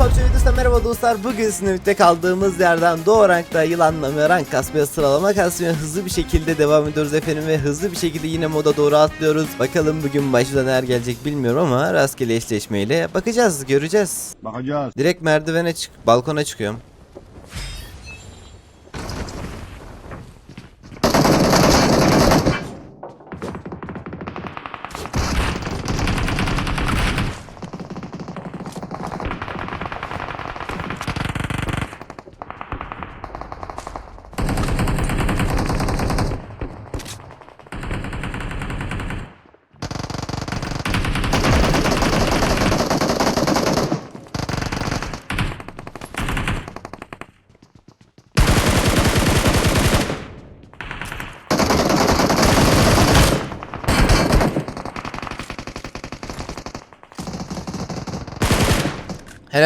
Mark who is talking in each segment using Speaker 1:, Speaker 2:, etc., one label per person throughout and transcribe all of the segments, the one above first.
Speaker 1: PUBG videosuna merhaba dostlar. Bugün sizinle kaldığımız yerden Doğu Rank'ta yılanlamaya, rank kasmaya, sıralama kasmaya hızlı bir şekilde devam ediyoruz efendim ve hızlı bir şekilde yine moda doğru atlıyoruz. Bakalım bugün başına neler gelecek bilmiyorum ama rastgele eşleşmeyle bakacağız, göreceğiz.
Speaker 2: Bakacağız.
Speaker 1: Direkt merdivene çık, balkona çıkıyorum.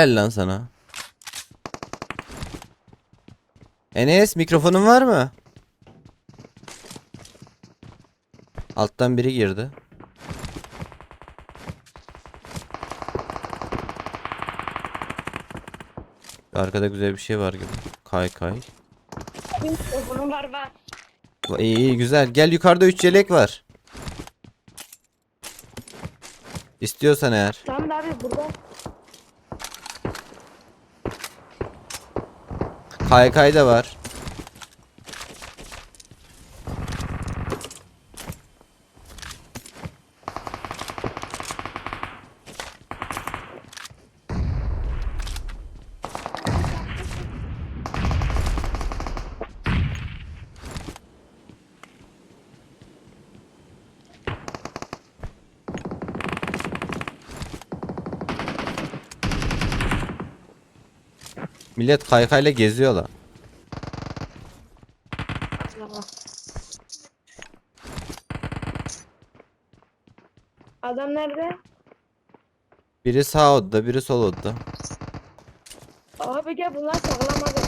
Speaker 1: Helal lan sana. Enes mikrofonun var mı? Alttan biri girdi. Arkada güzel bir şey var gibi. Kay kay.
Speaker 3: Bunun var var.
Speaker 1: Va- İyi iyi güzel. Gel yukarıda 3 yelek var. İstiyorsan eğer.
Speaker 3: Tamam da abi burada.
Speaker 1: Kay kay da var. Millet kaykayla geziyorlar.
Speaker 3: Adam nerede?
Speaker 1: Biri sağ odada, biri sol odada.
Speaker 3: Abi gel bunlar sağlam abi.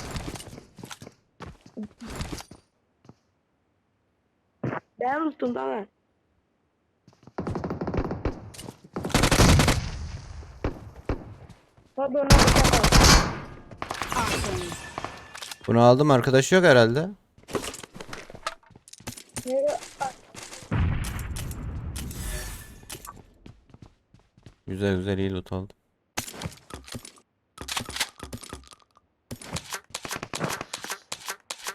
Speaker 3: Ben üstümdeler. Abi ona al.
Speaker 1: Bunu aldım arkadaş yok herhalde. Güzel güzel iyi loot aldım.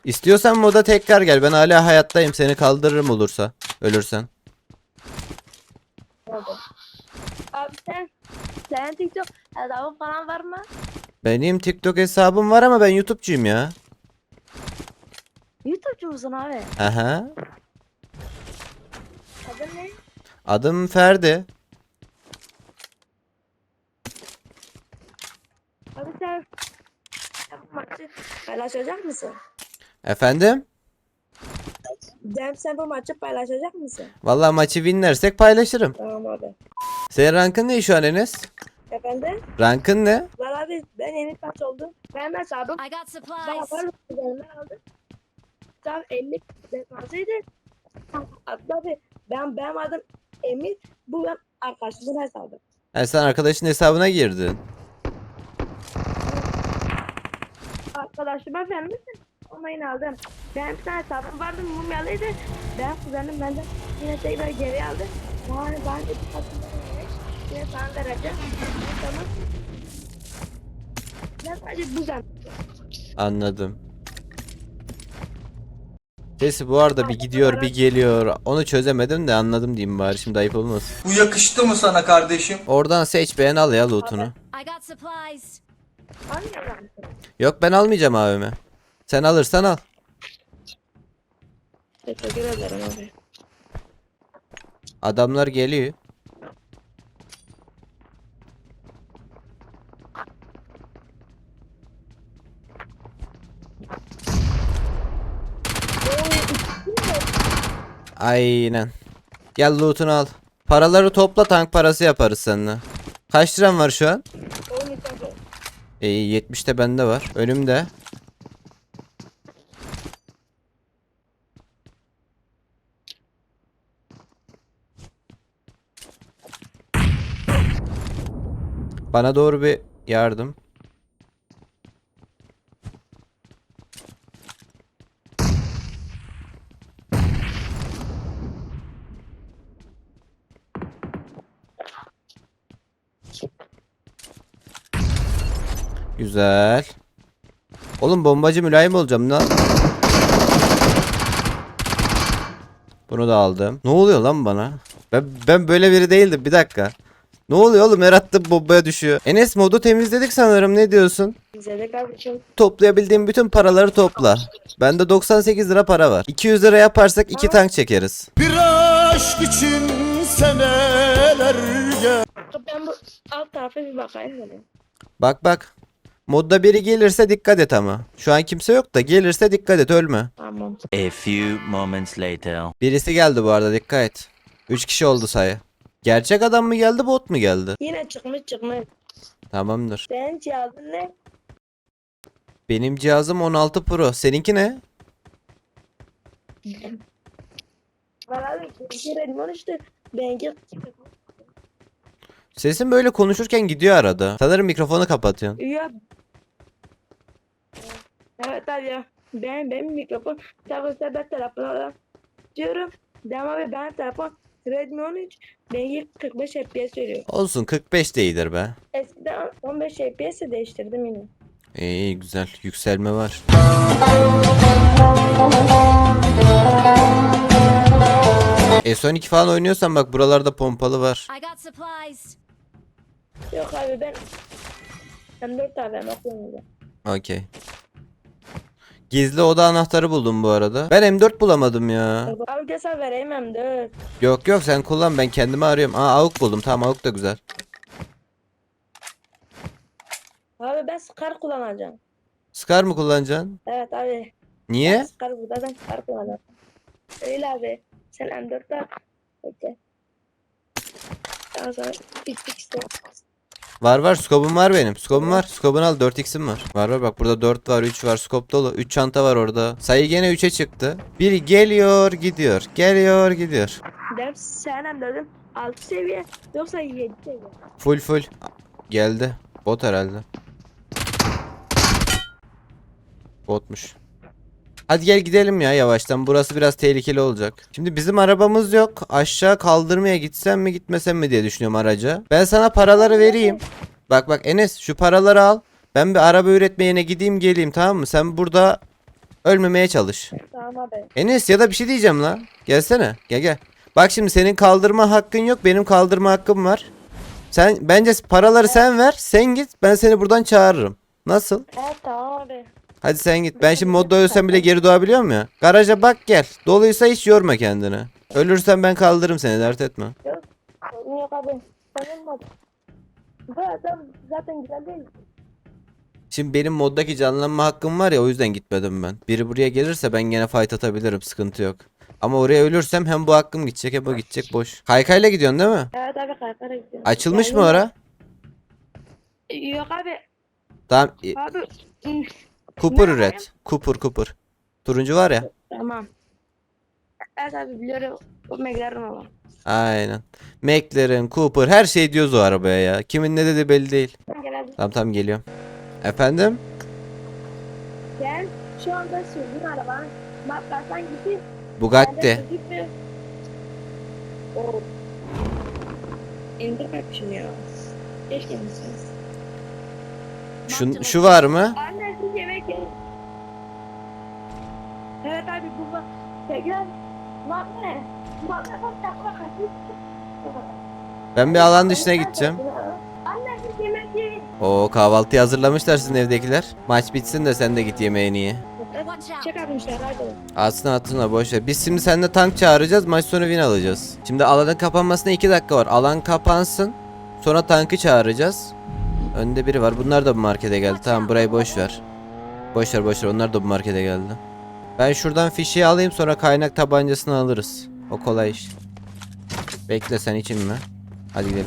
Speaker 1: İstiyorsan moda tekrar gel. Ben hala hayattayım. Seni kaldırırım olursa. Ölürsen.
Speaker 3: Abi sen senin TikTok hesabın falan var mı?
Speaker 1: Benim TikTok hesabım var ama ben YouTube'cuyum ya.
Speaker 3: YouTube'cu musun abi?
Speaker 1: Aha.
Speaker 3: Adın ne?
Speaker 1: Adım Ferdi.
Speaker 3: Abi sen maçı paylaşacak mısın?
Speaker 1: Efendim?
Speaker 3: Dem sen bu maçı paylaşacak mısın?
Speaker 1: Vallahi maçı winlersek paylaşırım.
Speaker 3: Tamam abi.
Speaker 1: Senin rankın ne şu an Enes?
Speaker 3: Efendim?
Speaker 1: Rankın ne?
Speaker 3: Var abi ben yeni kaç oldu? Ben hesabım
Speaker 4: I got
Speaker 3: daha
Speaker 4: supplies.
Speaker 3: var üzerinden aldım. Tam 50 dekansıydı. Hatta abi ben benim adım Emir. Bu ben arkadaşımın hesabı.
Speaker 1: Ha, sen arkadaşın hesabına girdin.
Speaker 3: Arkadaşıma vermişsin. Onu yine aldım. Benim bir tane hesabım vardı mumyalıydı. Ben kuzenim benden yine tekrar geri aldı. Yani ben de bir katılım Yine sana da vereceğim. Tamam. Ben sadece bu.
Speaker 1: Anladım. Sesi bu arada bir gidiyor bir geliyor. Onu çözemedim de anladım diyeyim bari şimdi ayıp olmasın.
Speaker 5: Bu yakıştı mı sana kardeşim?
Speaker 1: Oradan seç beğen al ya lootunu.
Speaker 4: I got supplies.
Speaker 3: Hangi adam?
Speaker 1: Yok ben almayacağım abime. Sen alırsan al.
Speaker 3: Teşekkür ederim abi.
Speaker 1: Adamlar geliyor. Aynen. Gel lootunu al. Paraları topla tank parası yaparız seninle. Kaç liran var şu an?
Speaker 3: Oyun içinde.
Speaker 1: İyi 70'te bende var. Önümde. Bana doğru bir yardım. Güzel. Oğlum bombacı mülayim olacağım lan. Bunu da aldım. Ne oluyor lan bana? Ben, ben böyle biri değildim. Bir dakika. Ne oluyor oğlum? Her attığım bombaya düşüyor. Enes modu temizledik sanırım. Ne diyorsun?
Speaker 3: İzledik kardeşim.
Speaker 1: Toplayabildiğim bütün paraları topla. Bende 98 lira para var. 200 lira yaparsak iki tank çekeriz.
Speaker 2: Bir aşk için senelerce
Speaker 3: Ben bu alt tarafa bir bakayım.
Speaker 1: Bak bak. Modda biri gelirse dikkat et ama. Şu an kimse yok da gelirse dikkat et ölme.
Speaker 3: Tamam.
Speaker 4: A few moments later.
Speaker 1: Birisi geldi bu arada dikkat et. 3 kişi oldu sayı. Gerçek adam mı geldi bot mu geldi?
Speaker 3: Yine çıkmış çıkmış.
Speaker 1: Tamamdır.
Speaker 3: Senin cihazın ne?
Speaker 1: Benim cihazım 16 Pro. Seninki ne?
Speaker 3: Ben abi bir Redmon işte. Bengi
Speaker 1: Sesin böyle konuşurken gidiyor arada. Sanırım mikrofonu kapatıyorsun.
Speaker 3: Ya. Evet abi ya. Ben benim mikrofon tabii sebep tarafına diyorum. Dema ve ben telefon Redmi 13 bengi 45 FPS veriyor.
Speaker 1: Olsun 45 de iyidir be.
Speaker 3: Eskiden 15 FPS'e değiştirdim yine.
Speaker 1: İyi güzel. Yükselme var. S12 falan oynuyorsan bak buralarda pompalı var.
Speaker 3: Yok abi ben M4 abi ben okuyayım.
Speaker 1: Okey. Gizli oda anahtarı buldum bu arada. Ben M4 bulamadım ya.
Speaker 3: Abi gel sen vereyim M4.
Speaker 1: Yok yok sen kullan ben kendimi arıyorum. Aa AUK buldum. Tamam AUK da güzel.
Speaker 3: Abi ben Scar kullanacağım.
Speaker 1: Scar mı kullanacaksın?
Speaker 3: Evet abi.
Speaker 1: Niye?
Speaker 3: Scar burada ben Scar kullanacağım. Öyle abi. Sen M4'te Okey. Daha sonra 3x
Speaker 1: Var var skobum var benim. Skobum var. Skobunu al 4x'im var. Var var bak burada 4 var 3 var skop dolu. 3 çanta var orada. Sayı gene 3'e çıktı. Biri geliyor gidiyor. Geliyor gidiyor.
Speaker 3: Ben sen M4'ün 6 seviye yoksa 7 seviye.
Speaker 1: Full full. Geldi. Bot herhalde. Botmuş. Hadi gel gidelim ya yavaştan. Burası biraz tehlikeli olacak. Şimdi bizim arabamız yok. Aşağı kaldırmaya gitsem mi gitmesem mi diye düşünüyorum araca. Ben sana paraları vereyim. Bak bak Enes şu paraları al. Ben bir araba üretmeyene gideyim geleyim tamam mı? Sen burada ölmemeye çalış.
Speaker 3: Tamam abi.
Speaker 1: Enes ya da bir şey diyeceğim la. Gelsene. Gel gel. Bak şimdi senin kaldırma hakkın yok. Benim kaldırma hakkım var. Sen bence paraları sen ver. Sen git. Ben seni buradan çağırırım. Nasıl?
Speaker 3: Evet abi.
Speaker 1: Hadi sen git. Ben şimdi modda ölsem bile geri doğabiliyor mu ya? Garaja bak gel. Doluysa hiç yorma kendini. Ölürsen ben kaldırırım seni dert etme.
Speaker 3: Yok abi. Sen olmadı. Bu adam zaten güzel değil.
Speaker 1: Şimdi benim moddaki canlanma hakkım var ya o yüzden gitmedim ben. Biri buraya gelirse ben gene fight atabilirim sıkıntı yok. Ama oraya ölürsem hem bu hakkım gidecek hem o gidecek boş. Kaykayla gidiyorsun değil mi?
Speaker 3: Evet abi kaykara gidiyor.
Speaker 1: Açılmış mı ora?
Speaker 3: Yok abi.
Speaker 1: Tamam.
Speaker 3: Abi.
Speaker 1: Kupur
Speaker 3: Ne
Speaker 1: üret. Kupur kupur. Turuncu var ya.
Speaker 3: Tamam. Evet abi biliyorum. O McLaren olan.
Speaker 1: Aynen. McLaren, Cooper her şey diyoruz o arabaya ya. Kimin ne dediği belli değil.
Speaker 3: Gel abi.
Speaker 1: Tamam tamam geliyorum. Efendim?
Speaker 3: Sen şu anda sürdüğün arabanın markasından gitti.
Speaker 1: Bugatti.
Speaker 3: Oo. İndirmemişim ya. Keşke misiniz?
Speaker 1: Şu, şu var mı?
Speaker 3: Yiyin. Evet abi bu bak. Tekrar. Makne. Makne bak takla kaçmış.
Speaker 1: Ben bir alan dışına gideceğim. O kahvaltıyı hazırlamışlar sizin evdekiler. Maç bitsin de sen de git yemeğini ye. Aslında atına boş ver. Biz şimdi seninle tank çağıracağız. Maç sonu win alacağız. Şimdi alanın kapanmasına 2 dakika var. Alan kapansın. Sonra tankı çağıracağız. Önde biri var. Bunlar da bu markete geldi. Tamam burayı boş ver. Boş ver boş ver. Onlar da bu markete geldi. Ben şuradan fişeği alayım sonra kaynak tabancasını alırız. O kolay iş. Bekle sen için mi? Hadi gidelim.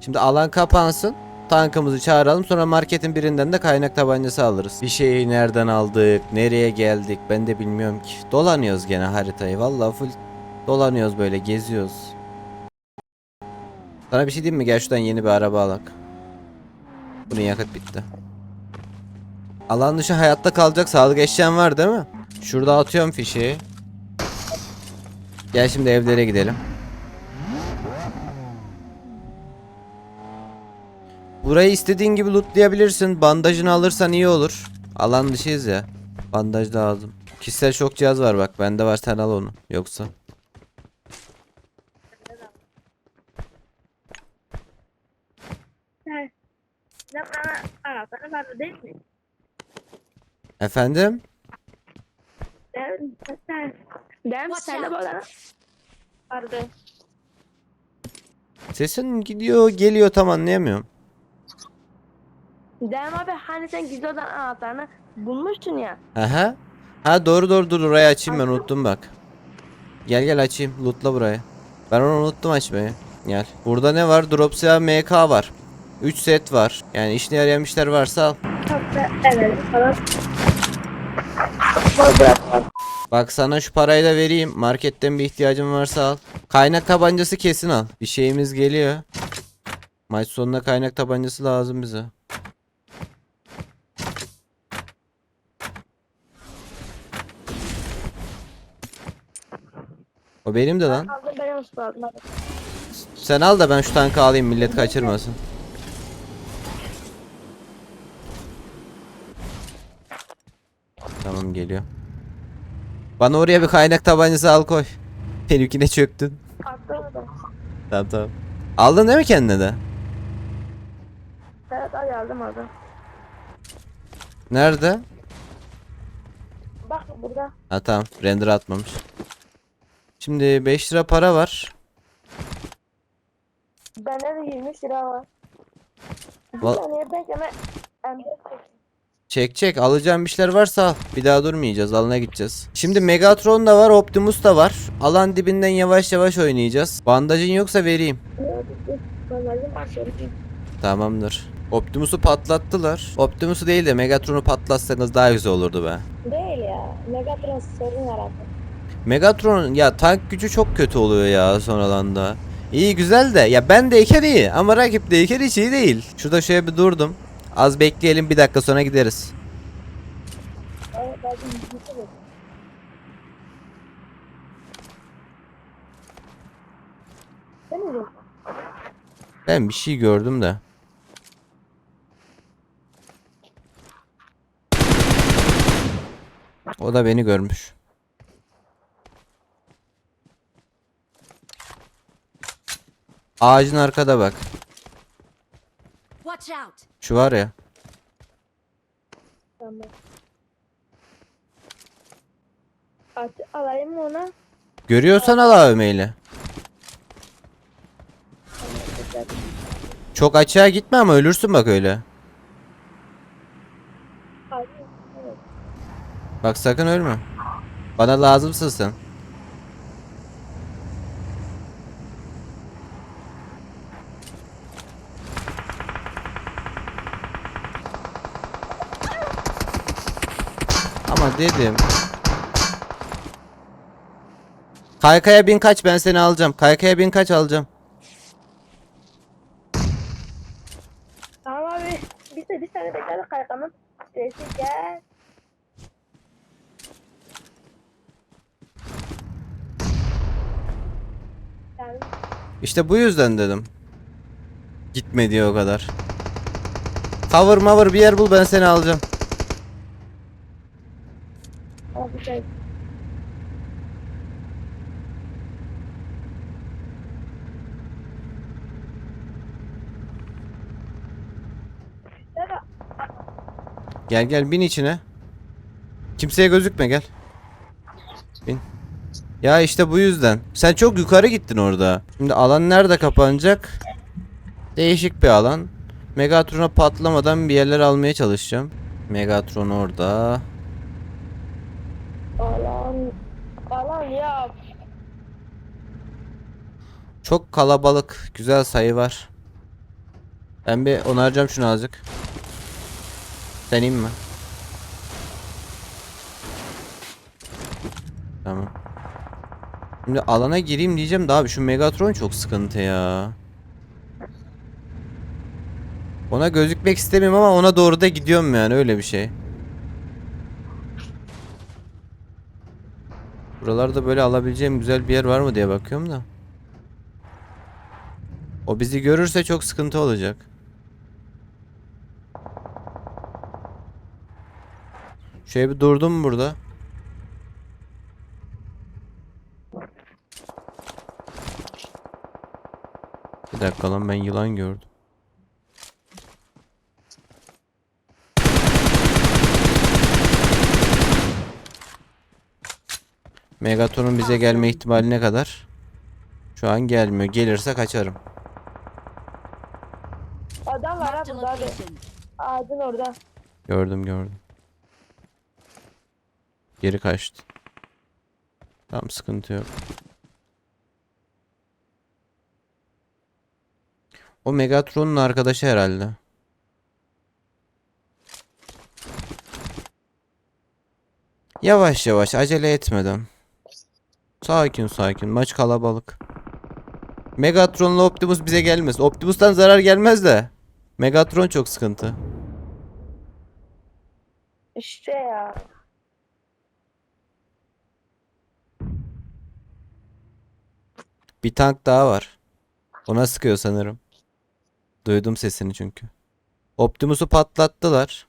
Speaker 1: Şimdi alan kapansın. Tankımızı çağıralım sonra marketin birinden de kaynak tabancası alırız. Bir şeyi nereden aldık, nereye geldik ben de bilmiyorum ki. Dolanıyoruz gene haritayı vallahi full dolanıyoruz böyle geziyoruz. Sana bir şey diyeyim mi? Gel şuradan yeni bir araba alak. Bunun yakıt bitti. Alan dışı hayatta kalacak sağlık eşyan var değil mi? Şurada atıyorum fişeği. Gel şimdi evlere gidelim. Burayı istediğin gibi lootlayabilirsin. Bandajını alırsan iyi olur. Alan dışıyız ya. Bandaj lazım. Kişisel şok cihaz var bak. Bende var sen al onu. Yoksa.
Speaker 3: Sen, sen bana anahtarı vardı değil mi?
Speaker 1: Efendim?
Speaker 3: Ben, sen, ben sende bana vardı.
Speaker 1: Sesin gidiyor geliyor tam anlayamıyorum.
Speaker 3: Dem abi hani sen gizli odan anahtarını bulmuştun ya.
Speaker 1: Aha. Ha doğru doğru dur orayı açayım ben unuttum bak. Gel gel açayım lootla burayı. Ben onu unuttum açmayı. Gel. Burada ne var? Dropsia MK var. 3 set var. Yani işine yarayan işler varsa al.
Speaker 3: Evet falan.
Speaker 1: Bak sana şu parayı da vereyim. Marketten bir ihtiyacın varsa al. Kaynak tabancası kesin al. Bir şeyimiz geliyor. Maç sonunda kaynak tabancası lazım bize. O benim de lan. Sen al da ben şu tankı alayım millet kaçırmasın. Tamam geliyor. Bana oraya bir kaynak tabancası al koy. Benimkine çöktün.
Speaker 3: Da.
Speaker 1: Tamam tamam. Aldın değil mi kendine de?
Speaker 3: Evet aldım aldım.
Speaker 1: Nerede?
Speaker 3: Bak burada.
Speaker 1: Ha tamam render atmamış. Şimdi 5 lira para var.
Speaker 3: Bende de 20 lira var. Bir
Speaker 1: Val-
Speaker 3: saniye bekleme. Emre
Speaker 1: Çek çek alacağım bir şeyler varsa al. Bir daha durmayacağız alana gideceğiz. Şimdi Megatron da var Optimus da var. Alan dibinden yavaş yavaş oynayacağız. Bandajın yoksa vereyim. Tamamdır. Optimus'u patlattılar. Optimus'u değil de Megatron'u patlatsanız daha güzel olurdu be.
Speaker 3: Değil ya. Megatron sorun yarattı.
Speaker 1: Megatron ya tank gücü çok kötü oluyor ya son alanda. İyi güzel de ya ben deyken iyi ama rakip deyken hiç iyi değil. Şurada şöyle bir durdum. Az bekleyelim bir dakika sonra gideriz. Ben bir şey gördüm de. O da beni görmüş. Ağacın arkada bak.
Speaker 6: Watch out!
Speaker 1: Şu var ya.
Speaker 3: Tamam. At, alayım mı ona?
Speaker 1: Görüyorsan al AVM'yle. Çok açığa gitme ama ölürsün bak öyle.
Speaker 3: Evet.
Speaker 1: Bak sakın ölme. Bana lazımsın sen. dedim. Kaykaya bin kaç ben seni alacağım. Kaykaya bin kaç alacağım.
Speaker 3: Tamam abi. Bir de bir saniye bekle kaykamın stresi gel.
Speaker 1: İşte bu yüzden dedim. Gitme diye o kadar. Cover maver bir yer bul ben seni alacağım.
Speaker 3: Da
Speaker 1: Gel gel bin içine. Kimseye gözükme gel. Bin. Ya işte bu yüzden. Sen çok yukarı gittin orada. Şimdi alan nerede kapanacak? Değişik bir alan. Megatron'a patlamadan bir yerler almaya çalışacağım. Megatron orada.
Speaker 3: Alan alan ya.
Speaker 1: Çok kalabalık. Güzel sayı var. Ben bir onaracağım şunu azıcık. İn mi? Tamam. Şimdi alana gireyim diyeceğim de abi şu Megatron çok sıkıntı ya. Ona gözükmek istemiyorum ama ona doğru da gidiyorum yani öyle bir şey. Buralarda böyle alabileceğim güzel bir yer var mı diye bakıyorum da. O bizi görürse çok sıkıntı olacak. Şey bir durdum burada. Bir dakika lan ben yılan gördüm. Megatron'un bize gelme ihtimali ne kadar? Şu an gelmiyor. Gelirse kaçarım.
Speaker 3: Adam var ha
Speaker 6: Marked a
Speaker 3: burada abi. Ağacın orada.
Speaker 1: Gördüm gördüm. Geri kaçtı. Tamam sıkıntı yok. O Megatron'un arkadaşı herhalde. Yavaş yavaş acele etmeden. Sakin sakin maç kalabalık. Megatron'la Optimus bize gelmez. Optimus'tan zarar gelmez de. Megatron çok sıkıntı.
Speaker 3: İşte ya.
Speaker 1: Bir tank daha var. Ona sıkıyor sanırım. Duydum sesini çünkü. Optimus'u patlattılar.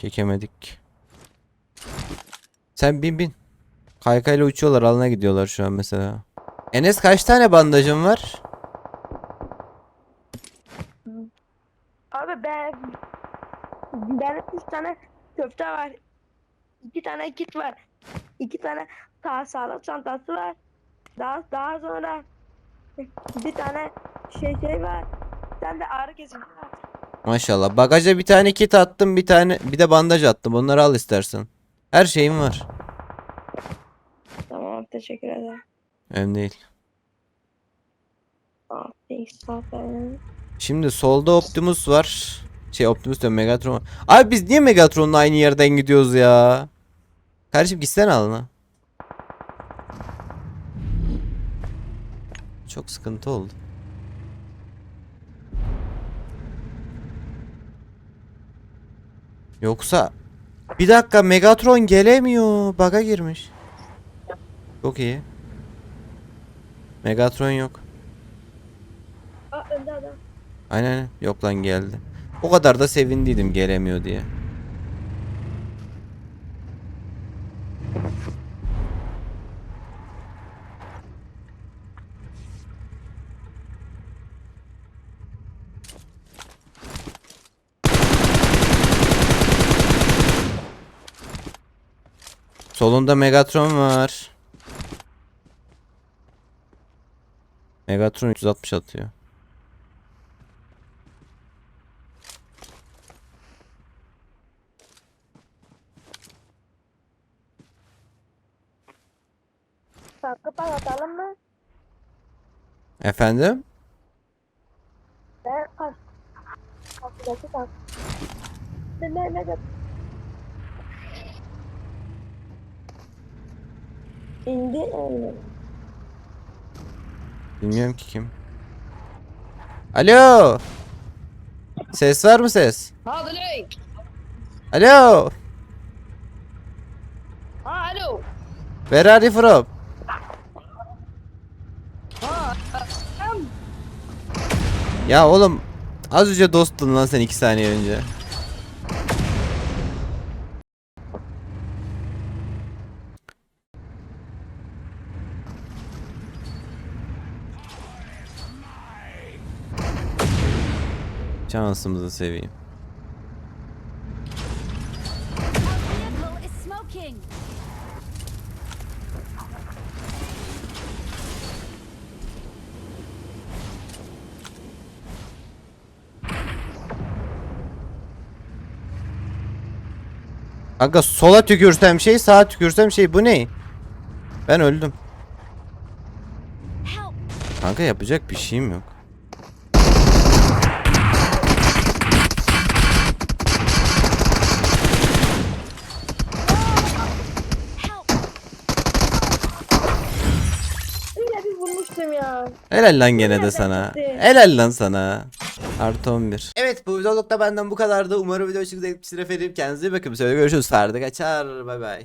Speaker 1: Çekemedik. Sen bin bin. Kaykayla uçuyorlar alana gidiyorlar şu an mesela. Enes kaç tane bandajın var?
Speaker 3: Abi ben benim üç tane köfte var. iki tane kit var. iki tane sağ sağlık çantası var. Daha daha sonra bir tane şey şey var. Tane de ağrı kesici var.
Speaker 1: Maşallah. Bagaja bir tane kit attım, bir tane bir de bandaj attım. Onları al istersen. Her şeyim var.
Speaker 3: Tamam teşekkür ederim.
Speaker 1: Önemli değil. Şimdi solda Optimus var. Şey Optimus diyorum Megatron. var. Abi biz niye Megatron'la aynı yerden gidiyoruz ya? Kardeşim gitsene alına. Çok sıkıntı oldu. Yoksa bir dakika Megatron gelemiyor. Bug'a girmiş. Çok iyi. Megatron yok.
Speaker 3: Aa önde adam.
Speaker 1: Aynen aynen. Yok lan geldi. O kadar da sevindiydim gelemiyor diye. Solunda Megatron var. Megatron 360 atıyor.
Speaker 3: Sakı atalım mı?
Speaker 1: Efendim?
Speaker 3: Ben kaç. Kapıdaki tak. Ne ne ne İndi indi.
Speaker 1: Bilmiyorum ki kim. Alo. Ses var mı ses?
Speaker 6: Ha Dilek.
Speaker 1: Alo.
Speaker 6: Ha alo.
Speaker 1: Where are you from? Ya oğlum az önce dosttun lan sen iki saniye önce. Şansımızı seveyim.
Speaker 6: Vehicle is smoking.
Speaker 1: Kanka sola tükürsem şey sağa tükürsem şey bu ne? Ben öldüm. Kanka yapacak bir şeyim yok. Helal lan gene de sana. Helal lan sana. Artı 11. Evet bu videoluk da benden bu kadardı. Umarım video hoşunuza gitmiştir efendim. Kendinize iyi bakın. Sonra görüşürüz. Ferdi kaçar. Bay bay.